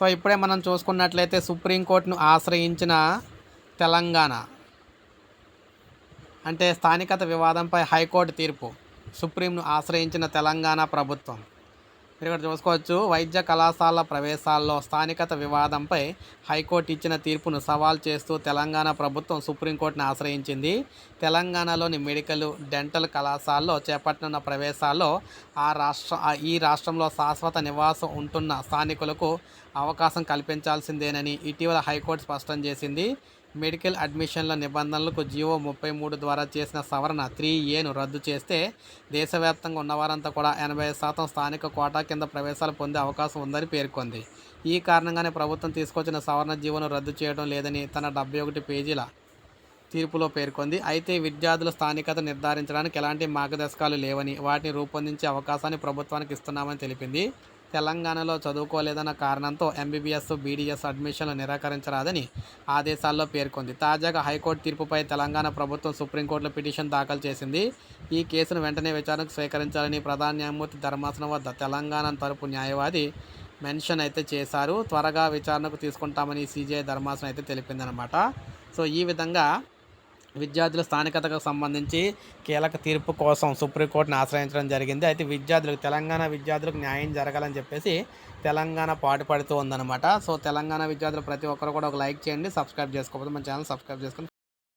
So ఇప్పుడే మనం చూసుకున్నట్లయితే సుప్రీంకోర్టును ఆశ్రయించిన తెలంగాణ. అంటే స్థానికత వివాదంపై హైకోర్టు తీర్పు. సుప్రీంను ఆశ్రయించిన తెలంగాణ ప్రభుత్వం. మీరు ఇక్కడ చూసుకోవచ్చు వైద్య కళాశాల ప్రవేశాల్లో స్థానికత వివాదంపై హైకోర్టు ఇచ్చిన తీర్పును సవాల్ చేస్తూ తెలంగాణ ప్రభుత్వం సుప్రీంకోర్టును ఆశ్రయించింది. తెలంగాణలోని మెడికల్ డెంటల్ కళాశాలలో చేపట్టనున్న ప్రవేశాల్లో ఆ రాష్ట్ర ఈ రాష్ట్రంలో శాశ్వత నివాసం ఉంటున్న స్థానికులకు అవకాశం కల్పించాల్సిందేనని ఇటీవల హైకోర్టు స్పష్టం చేసింది. మెడికల్ అడ్మిషన్ల నిబంధనలకు జియో ముప్పై మూడు ద్వారా చేసిన సవరణ త్రీ ఏను రద్దు చేస్తే దేశవ్యాప్తంగా ఉన్నవారంతా కూడా ఎనభై శాతం స్థానిక కోటా కింద ప్రవేశాలు పొందే అవకాశం ఉందని పేర్కొంది. ఈ కారణంగానే ప్రభుత్వం తీసుకొచ్చిన సవరణ జీవోను రద్దు చేయడం లేదని తన డెబ్బై ఒకటి పేజీల తీర్పులో పేర్కొంది. అయితే విద్యార్థుల స్థానికత నిర్ధారించడానికి ఎలాంటి మార్గదర్శకాలు లేవని వాటిని రూపొందించే అవకాశాన్ని ప్రభుత్వానికి ఇస్తున్నామని తెలిపింది. తెలంగాణలో చదువుకోలేదన్న కారణంతో ఎంబీబీఎస్ బీడీఎస్ అడ్మిషన్లు నిరాకరించరాదని ఆదేశాల్లో పేర్కొంది. తాజాగా హైకోర్టు తీర్పుపై తెలంగాణ ప్రభుత్వం సుప్రీంకోర్టులో పిటిషన్ దాఖలు చేసింది. ఈ కేసును వెంటనే విచారణకు స్వీకరించాలని ప్రధాన న్యాయమూర్తి ధర్మాసనం వద్ద తెలంగాణ తరపు న్యాయవాది మెన్షన్ అయితే చేశారు. త్వరగా విచారణకు తీసుకుంటామని సీజీఐ ధర్మాసనం అయితే తెలిపిందనమాట సో ఈ విధంగా విద్యార్థుల స్థానికతకు సంబంధించి కీలక తీర్పు కోసం సుప్రీంకోర్టును ఆశ్రయించడం జరిగింది. అయితే విద్యార్థులకు తెలంగాణ విద్యార్థులకు న్యాయం జరగాలని చెప్పేసి తెలంగాణ పాటుపడుతూ ఉందన్నమాట. సో తెలంగాణ విద్యార్థులు ప్రతి ఒక్కరు కూడా ఒక లైక్ చేయండి సబ్స్క్రైబ్ చేసుకోకపోతే మన ఛానల్ సబ్స్క్రైబ్ చేసుకుని